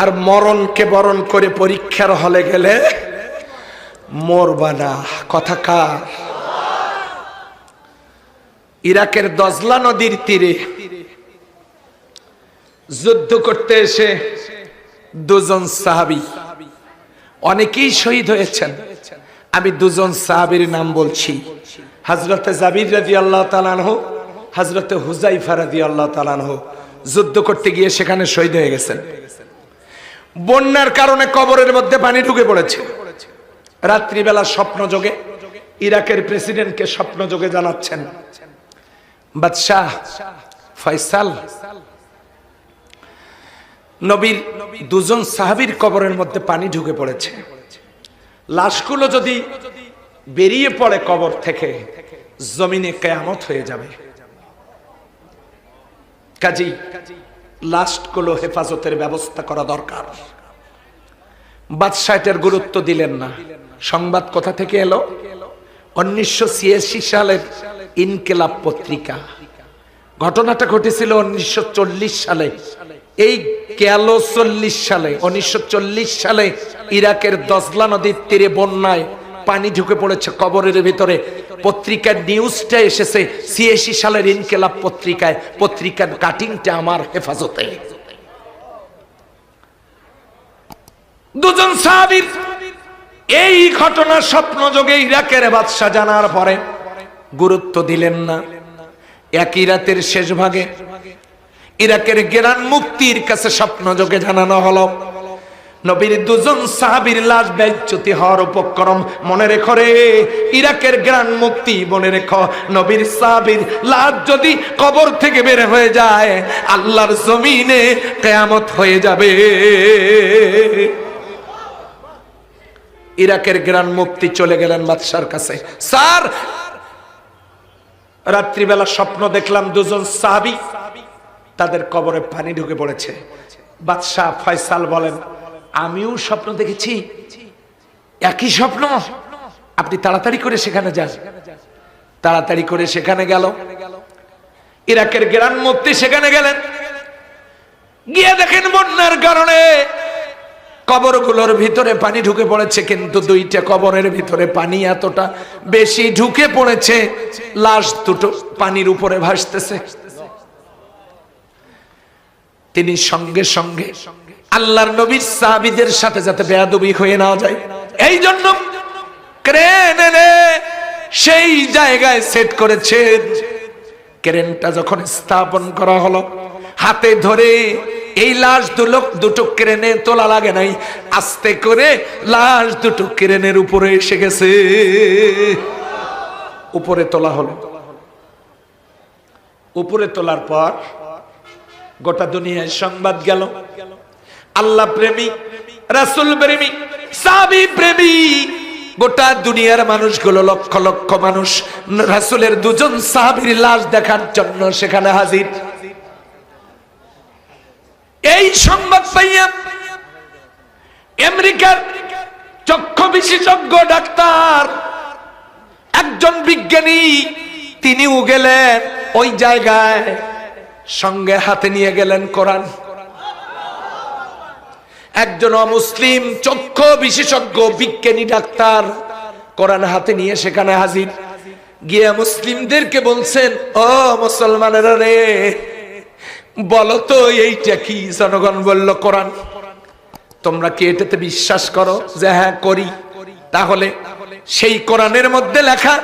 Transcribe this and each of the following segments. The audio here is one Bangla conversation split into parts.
আর মরণকে বরণ করে পরীক্ষার হলে গেলে মরবা না। কথা কার? ইরাকের দজলা নদীর তীরে যুদ্ধ করতে এসে দুজন সাহাবি, অনেকেই শহীদ হয়েছেন। আমি দুজন সাহাবির নাম বলছি। হজরতে জাবির রাজি আল্লাহ তালানহ হজরতে হুজাইফা রাজি আল্লাহ তালানহ যুদ্ধ করতে গিয়ে সেখানে শহীদ হয়ে গেছেন। বন্যার কারণে কবরের মধ্যে পানি ঢুকে পড়েছে। রাত্রিবেলা স্বপ্ন যোগে ইরাকের প্রেসিডেন্টকে স্বপ্ন যোগে জানাচ্ছেন বাদশাহ ফয়সাল। নবীর দুজন সাহাবীর কবরের মধ্যে পানি ঢুকে পড়েছে। লাশগুলো যদি বেরিয়ে পড়ে কবর থেকে, জমিনে কেয়ামত হয়ে যাবে। কাজী লাশগুলো হেফাজতের ব্যবস্থা করা দরকার। বাদশাহটার গুরুত্ব দিলেন না। সংবাদ কোথা থেকে এলো? উনিশশো ছিয়াশি সালের ইনকেলাব পত্রিকা। ঘটনাটা ঘটেছিল উনিশশো চল্লিশ সালে। এই গেল চল্লিশ সালে, উনিশশো চল্লিশ সালে ইরাকের দজলা নদীর তীরে বন্যায় পানি ঢুকে পড়েছে কবরের ভিতরে। পত্রিকার নিউজটা এসেছে, ছিয়াশি সালের ইনকেলাব পত্রিকায়। পত্রিকার কাটিংটা আমার হেফাজতে। দুজন সাহাবীর এই ঘটনা স্বপ্ন যোগে ইরাকের বাদশাহ জানার পরে গুরুত্ব দিলেন না। একই রাতের শেষ ভাগে ইরাকের গেরান মুক্তির কাছে স্বপ্ন যোগে জানানো হলো। নবীর দুজন সাহাবীর লাশ ব্যচ্যুতি হওয়ার উপক্রম মনে রেখো রে। ইরাকের গ্রান মুক্তি মনে রেখো। নবীর সাহাবীর লাশ যদি কবর থেকে বের হয়ে যায়, আল্লাহর জমিনে কেয়ামত হয়ে যাবে। ইরাকের গ্রান মুক্তি চলে গেলেন বাদশার কাছে। স্যার, রাত্রিবেলা স্বপ্ন দেখলাম দুজন সাহাবী তাদের কবরে পানি ঢুকে পড়েছে। বাদশাহ ফয়সাল বলেন আমিও স্বপ্ন দেখেছি। একই স্বপ্ন। আপনি তাড়াতাড়ি করে সেখানে যান। তাড়াতাড়ি করে সেখানে গেল। ইরাকের গ্রান মুক্তি সেখানে গেলেন। গিয়ে দেখেন বন্যার কারণে কবরগুলোর ভিতরে পানি ঢুকে পড়েছে, কিন্তু দুইটা কবরের ভিতরে পানি এতটা বেশি ঢুকে পড়েছে, লাশ দুটো পানির উপরে ভাসতেছে। তিনি সঙ্গে সঙ্গে আল্লাহর নবীর সাহাবিদের সাথে যাতে বেয়াদবি হয়ে না যায়। এই জন্য ক্রেন এনে সেই জায়গায় সেট করেছেন ক্রেনটা যখন স্থাপন করা হলো, হাতে ধরে এই লাশ দুলো দুটো ক্রেনে তোলা লাগে নাই, আস্তে করে লাশ দুটো ক্রেনের উপরে এসে গেছে। উপরে তোলা হলো। উপরে তোলার পর গোটা দুনিয়ায় সংবাদ গেল। আল্লাহ প্রেমী, রাসুল প্রেমী সাবি প্রেমী। গোটা দুনিয়ার মানুষগুলো লক্ষ লক্ষ মানুষ রাসুলের দুজন সাহাবির লাশ দেখার জন্য সেখানে হাজির। এই সংবাদ পাইয়া আমেরিকার চক্ষু বিশেষজ্ঞ ডাক্তার, একজন বিজ্ঞানী, তিনিও গেলেন ওই জায়গায়, সঙ্গে হাতে নিয়ে গেলেন কোরআন। একজন অমুসলিম চক্ষু বিশেষজ্ঞ, বিজ্ঞানী, ডাক্তার কোরআন হাতে নিয়ে সেখানে হাজির। গিয়ে মুসলিমদেরকে বলছেন, ও মুসলমানেরা রে বলো তো এইটা কি? জনগণ বলল, কোরআন। তোমরা কি এটাতে বিশ্বাস করো যে হ্যাঁ করি। তাহলে সেই কোরআনের মধ্যে লেখা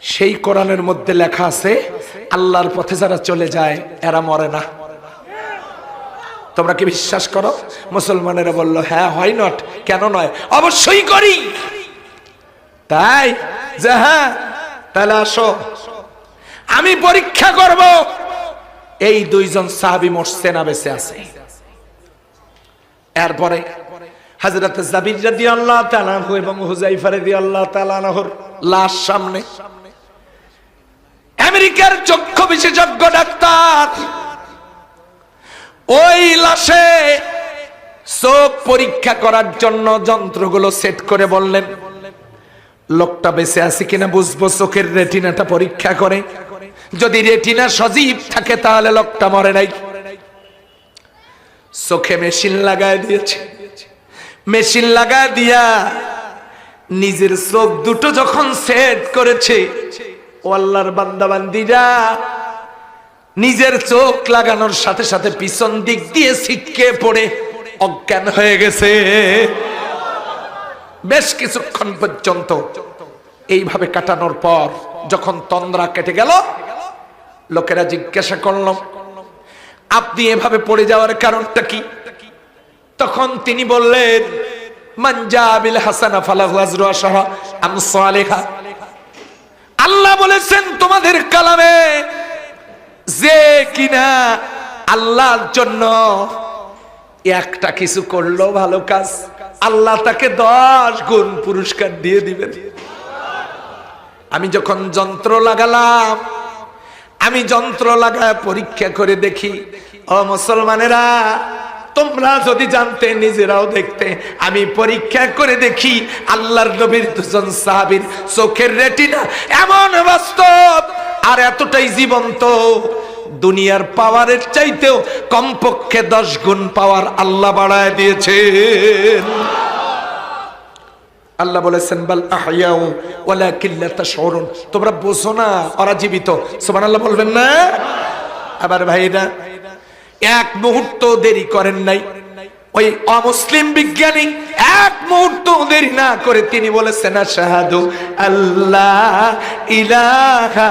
সেই কোরআনের মধ্যে লেখা আছে, আল্লাহর পথে যারা চলে যায়, এরা মরে না। তোমরা কি বিশ্বাস করো? মুসলমানেরা বলল হ্যাঁ হয় নট কেন নয়? অবশ্যই করি। তাই, যে হ্যাঁ তাহলে আসো। আমি পরীক্ষা করব। এই দুইজন সাহাবি মরছে না বেঁচে আছে। এরপরে হযরত জাবির রাদিয়াল্লাহু তাআলা এবং হুযাইফা রাদিয়াল্লাহু তাআলা লাশ সামনে। আমেরিকার চক্ষু বিশেষজ্ঞ ডাক্তার। ওই লাশে চোখ পরীক্ষা করার জন্য যন্ত্রগুলো সেট করে বললেন লোকটা বেঁচে আছে কিনা বুঝব, চোখের রেটিনাটা পরীক্ষা করে। যদি রেটিনা সজীব থাকে তাহলে লোকটা মরে নাই। চোখে মেশিন লাগায় দিয়েছে। মেশিন লাগায় দিয়া নিজের চোখ দুটো যখন সেট করেছে, ও আল্লাহর বান্দাবান্দিরা নিজের চোখ লাগানোর সাথে সাথে পিছন দিক দিয়ে ছিটকে পড়ে, অজ্ঞান হয়ে গেছে। বেশ কিছুক্ষণ পর্যন্ত এইভাবে কাটানোর পর যখন তন্দ্রা কেটে গেল, লোকেরা জিজ্ঞাসা করল, আপনি এভাবে পড়ে যাওয়ার কারণটা কি? তখন তিনি বললেন মানজাবিল হাসানা ফালাহু আজরু আশারা আমসালিহা আল্লাহ বলেছেন, তোমাদের কালামে যে কিনা আল্লাহর জন্য একটা কিছু করল ভালো কাজ আল্লাহ তাকে দশ গুণ পুরস্কার দিয়ে দিবেন। আমি যখন যন্ত্র লাগালাম, আমি যন্ত্র লাগায় পরীক্ষা করে দেখি, ও মুসলমানেরা, তোমরা যদি জানতে, নিজেরাও দেখতে, আমি পরীক্ষা করে দেখি, আল্লাহর নবীর দুজন সাহাবীর চোখের রেটিনা এমন বাস্তব, আর এতটাই জীবন্ত দুনিয়ার পাওয়ারের চাইতেও কমপক্ষে দশ গুণ পাওয়ার আল্লাহ বাড়ায় দিয়েছেন। আল্লাহ বলেছেন, বাল আহয়াউ ওয়ালাকিন লা তাশউরুন। তোমরা বোঝো না, ওরা জীবিত। সুবহানাল্লাহ বলবেন না? আবার ভাইরা, এক মুহূর্ত দেরি করেন নাই। ওই অমুসলিম বিজ্ঞানী এক মুহূর্ত দেরি না করে তিনি বলেছেন, আশহাদু আল্লাহ ইলাহা